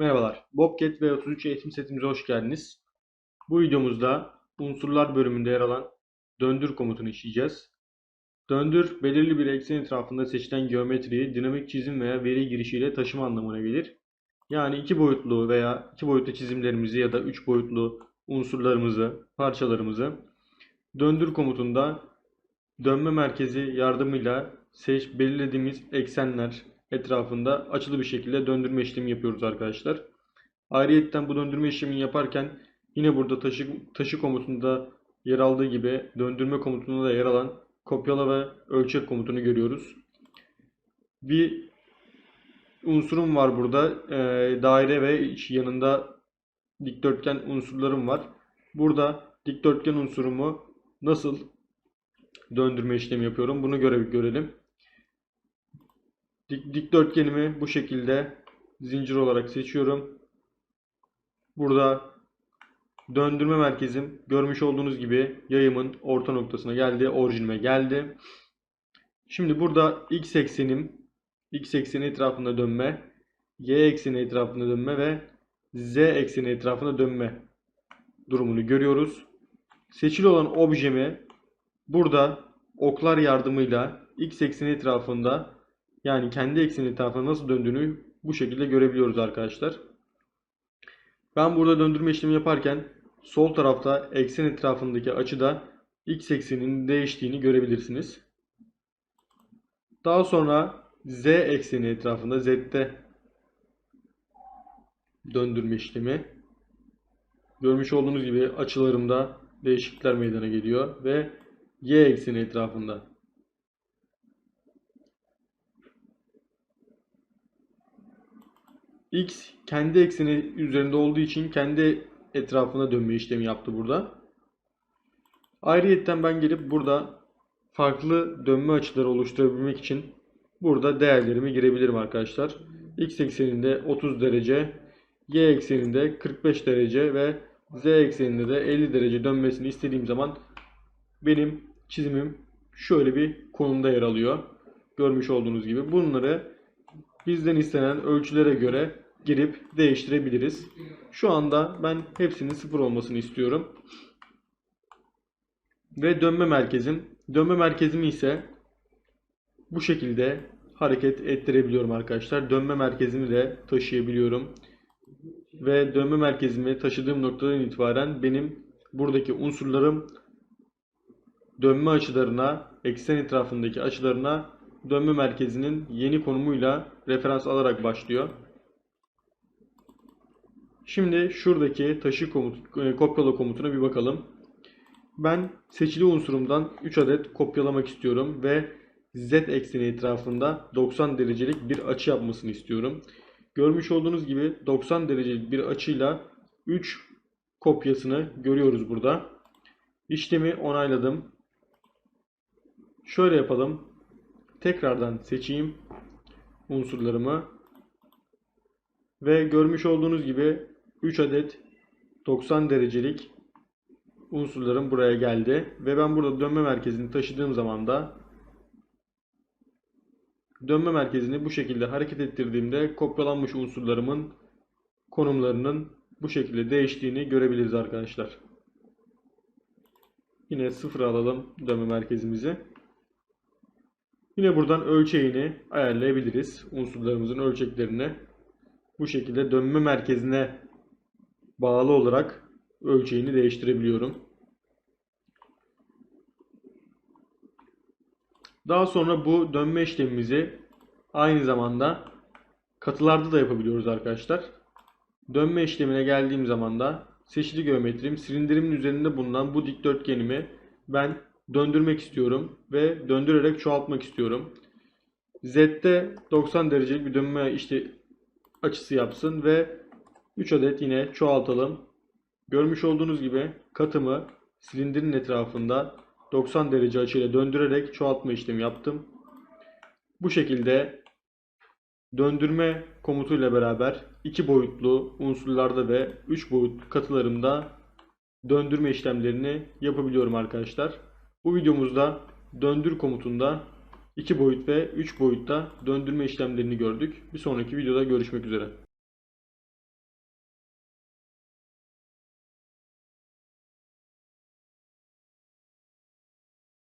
Merhabalar, Bobcat V33 eğitim setimize hoş geldiniz. Bu videomuzda unsurlar bölümünde yer alan döndür komutunu işleyeceğiz. Döndür, belirli bir eksen etrafında seçilen geometriyi dinamik çizim veya veri girişiyle taşıma anlamına gelir. Yani iki boyutlu veya iki boyutlu çizimlerimizi ya da üç boyutlu unsurlarımızı, parçalarımızı döndür komutunda dönme merkezi yardımıyla seç, belirlediğimiz eksenler etrafında açılı bir şekilde döndürme işlemi yapıyoruz arkadaşlar. Ayrıyetten bu döndürme işlemini yaparken yine burada taşı, taşı komutunda yer aldığı gibi döndürme komutunda da yer alan kopyala ve ölçek komutunu görüyoruz. Bir unsurum var burada. Ee, daire ve yanında dikdörtgen unsurlarım var. Burada dikdörtgen unsurumu nasıl döndürme işlemi yapıyorum. Bunu göre görelim. Dik, dikdörtgenimi bu şekilde zincir olarak seçiyorum. Burada döndürme merkezim görmüş olduğunuz gibi yayımın orta noktasına geldi. Orijinime geldi. Şimdi burada x eksenim x ekseni etrafında dönme, y ekseni etrafında dönme ve z ekseni etrafında dönme durumunu görüyoruz. Seçili olan objemi burada oklar yardımıyla x ekseni etrafında yani kendi ekseni etrafında nasıl döndüğünü bu şekilde görebiliyoruz arkadaşlar. Ben burada döndürme işlemi yaparken sol tarafta eksen etrafındaki açıda x ekseninin değiştiğini görebilirsiniz. Daha sonra z ekseni etrafında z'de döndürme işlemi. Görmüş olduğunuz gibi açılarımda değişiklikler meydana geliyor ve y ekseni etrafında X kendi ekseni üzerinde olduğu için kendi etrafına dönme işlemi yaptı burada. Ayrıyetten ben gelip burada farklı dönme açıları oluşturabilmek için burada değerlerimi girebilirim arkadaşlar. X ekseninde 30 derece, Y ekseninde 45 derece ve Z ekseninde de 50 derece dönmesini istediğim zaman benim çizimim şöyle bir konumda yer alıyor. Görmüş olduğunuz gibi bunları bizden istenen ölçülere göre girip değiştirebiliriz. Şu anda ben hepsinin sıfır olmasını istiyorum. Ve dönme merkezim. Dönme merkezimi ise bu şekilde hareket ettirebiliyorum arkadaşlar. Dönme merkezimi de taşıyabiliyorum. Ve dönme merkezimi taşıdığım noktadan itibaren benim buradaki unsurlarım dönme açılarına, eksen etrafındaki açılarına dönme merkezinin yeni konumuyla referans alarak başlıyor. Şimdi şuradaki taşı komut, e, kopyala komutuna bir bakalım. Ben seçili unsurumdan 3 adet kopyalamak istiyorum ve z ekseni etrafında 90 derecelik bir açı yapmasını istiyorum. Görmüş olduğunuz gibi 90 derecelik bir açıyla 3 kopyasını görüyoruz burada. İşlemi onayladım. Şöyle yapalım. Tekrardan seçeyim unsurlarımı. Ve görmüş olduğunuz gibi 3 adet 90 derecelik unsurlarım buraya geldi. Ve ben burada dönme merkezini taşıdığım zaman da dönme merkezini bu şekilde hareket ettirdiğimde kopyalanmış unsurlarımın konumlarının bu şekilde değiştiğini görebiliriz arkadaşlar. Yine sıfır alalım dönme merkezimizi. Yine buradan ölçeğini ayarlayabiliriz. Unsurlarımızın ölçeklerini bu şekilde dönme merkezine bağlı olarak ölçeğini değiştirebiliyorum. Daha sonra bu dönme işlemimizi aynı zamanda katılarda da yapabiliyoruz arkadaşlar. Dönme işlemine geldiğim zaman da seçili geometrim silindirimin üzerinde bulunan bu dikdörtgenimi ben döndürmek istiyorum ve döndürerek çoğaltmak istiyorum. Z'de 90 derecelik bir dönme işte açısı yapsın ve 3 adet yine çoğaltalım. Görmüş olduğunuz gibi katımı silindirin etrafında 90 derece açıyla döndürerek çoğaltma işlemi yaptım. Bu şekilde döndürme komutuyla beraber iki boyutlu unsurlarda ve 3 boyutlu katılarımda döndürme işlemlerini yapabiliyorum arkadaşlar. Bu videomuzda döndür komutunda 2 boyut ve 3 boyutta döndürme işlemlerini gördük. Bir sonraki videoda görüşmek üzere.